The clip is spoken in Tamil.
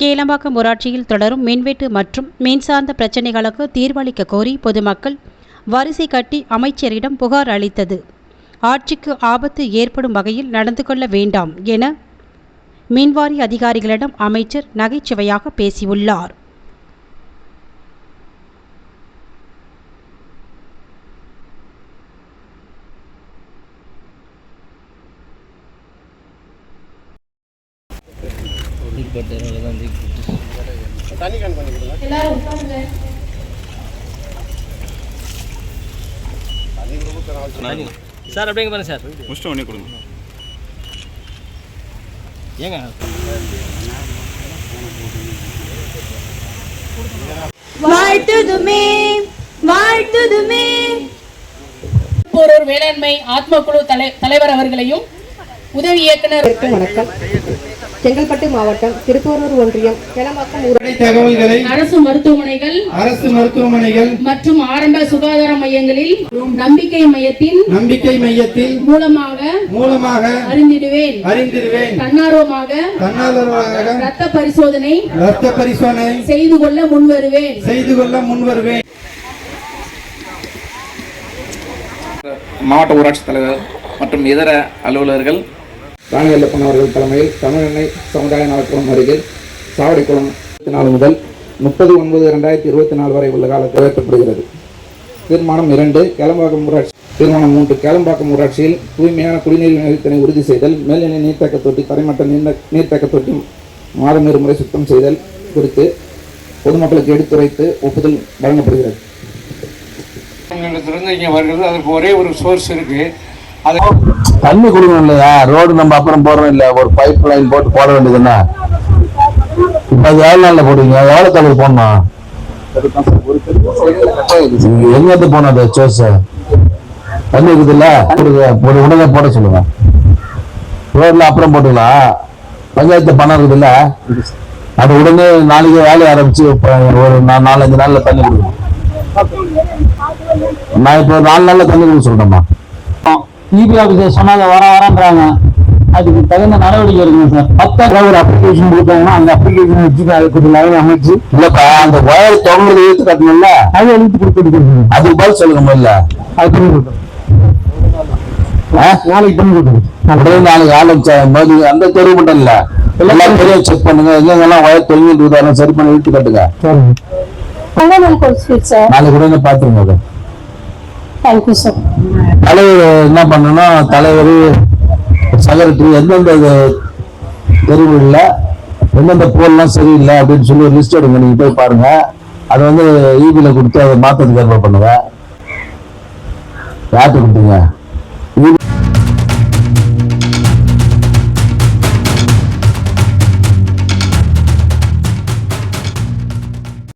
கேளம்பாக்கம் ஊராட்சியில் தொடரும் மின்வெட்டு மற்றும் மின்சார்ந்த பிரச்சினைகளுக்கு தீர்வளிக்க கோரி பொதுமக்கள் வரிசை கட்டி அமைச்சரிடம் புகார் அளித்தது. ஆட்சிக்கு ஆபத்து ஏற்படும் வகையில் நடந்து கொள்ள வேண்டாம் என மின்வாரி அதிகாரிகளிடம் அமைச்சர் நகைச்சுவையாக பேசியுள்ளார். சார் அப்படிங்க பாருங்க சார். முடிச்சுட்டு உடனே கொடுங்க. ஏங்க? வாழ்த்துதுமே வாழ்த்துதுமே. திருப்பூரூர் வேளாண்மை ஆத்மக்குழு தலை தலைவர் அவர்களையும் உதவி இயக்குனர் வணக்கம். செங்கல்பட்டு மாவட்டம் திருப்பூரூர் ஒன்றியம் கிளம்பாக்கம் தகவல்களை அரசு மருத்துவமனைகள் அரசு மருத்துவமனைகள் மற்றும் ஆரம்ப சுகாதார மையங்களில் நம்பிக்கை மையத்தின் நம்பிக்கை மையத்தில் மூலமாக மூலமாக அறிந்திடுவேன். அறிந்திருவேன் தன்னார்வமாக தன்னார்வமாக இரத்த பரிசோதனை ரத்த பரிசோதனை செய்து கொள்ள முன்வருவேன். செய்து கொள்ள முன்வருவேன். மாவட்ட ஊராட்சி தலைவர் மற்றும் இதர அலுவலர்கள் ராணியல்லப்பன் அவர்கள் தலைமையில் தமிழெண்ணெய் சமுதாய நலக்குளம் அருகில் சாவடிக்குளம் இருபத்தி நாலு முதல் முப்பது ஒன்பது ரெண்டாயிரத்தி இருபத்தி நாலு வரை உள்ள காலத்தில் உயர்த்தப்படுகிறது தீர்மானம் இரண்டு கேளம்பாக்கம் ஊராட்சி தீர்மானம் மூன்று கேளம்பாக்கம் ஊராட்சியில் தூய்மையான குடிநீர் விநியோகத்தினை உறுதி செய்தல் மேல்நிலை நீர்த்தேக்க தொட்டி தரைமட்ட நீர் நீர்த்தேக்க தொட்டி மாதம் இருமுறை சுத்தம் செய்தல் குறித்து பொதுமக்களுக்கு எடுத்துரைத்து ஒப்புதல் வழங்கப்படுகிறது. இங்கே வருகிறது அதற்கு ஒரே ஒரு சோர்ஸ் இருக்குது தண்ணி கொடுக்கணும் இல்லையா? ரோடு நம்ம அப்புறம் போடுறோம் இல்ல ஒரு பைப் லைன் போட்டு போட வேண்டியதுன்னா. இப்ப அது எவ்வளவு நாள்ல போடுவீங்க? எவ்வளவு தள்ளி போடணும்? எங்க இருந்து போனோம் அது? சோர்ஸ். தண்ணி இருக்குது இல்ல ஒரு உடனே போட சொல்லுங்க. ரோட்ல அப்புறம் போட்டுக்கலாம். பஞ்சாயத்து பணம் இருக்குது இல்ல அது உடனே நாளைக்கு வேலையை ஆரம்பிச்சு ஒரு நா- நாலஞ்சு நாள்ல தண்ணி கொடுக்கணும். நான் இப்போ நாலு நாள்ல தண்ணி கொடுக்க சொல்றேன்மா இபி ஆஃபீஸர் சொன்னாங்க வர வரன்றாங்க. அதுக்கு தகுந்த நடவடிக்கை எடுக்கணும் சார். பத்தாயிரம் ஒரு அப்ளிகேஷன் கொடுத்தாங்கன்னா அந்த அப்ளிகேஷன் வச்சு அதுக்கு லைன் அமைச்சு இல்லப்பா அந்த ஒயர் தொடர்ந்து இழுத்து கட்டணும்ல? அது எழுத்து கொடுத்துட்டு அதுக்கு பதில் சொல்லுங்க முதல்ல அது பண்ணி கொடுத்தோம் ஆ? நாளைக்கு பண்ணி கொடுத்தோம் அப்படியே நாளைக்கு போது அந்த தெருவு மட்டும் இல்ல. எல்லாம் பெரிய செக் பண்ணுங்க. எங்கெங்கெல்லாம் ஒயர் அதெல்லாம் சரி பண்ணி இழுத்து கட்டுங்க. சார். நாளைக்கு உடனே பாத்துருங்க தேங்க்யூ சார் தலைவர் என்ன பண்ணனா தலைவர் செக்ரட்டரி எந்தெந்த தெருவுகளில் எந்தெந்த போல்லாம் சரியில்லை அப்படின்னு சொல்லி ஒரு லிஸ்ட் எடுங்க நீங்கள் போய் பாருங்க. அதை வந்து ஈபியில் கொடுத்து அதை மாற்றத்துக்கு ஏற்பாடு பண்ணுங்க. யார்கிட்ட கொடுத்தீங்க?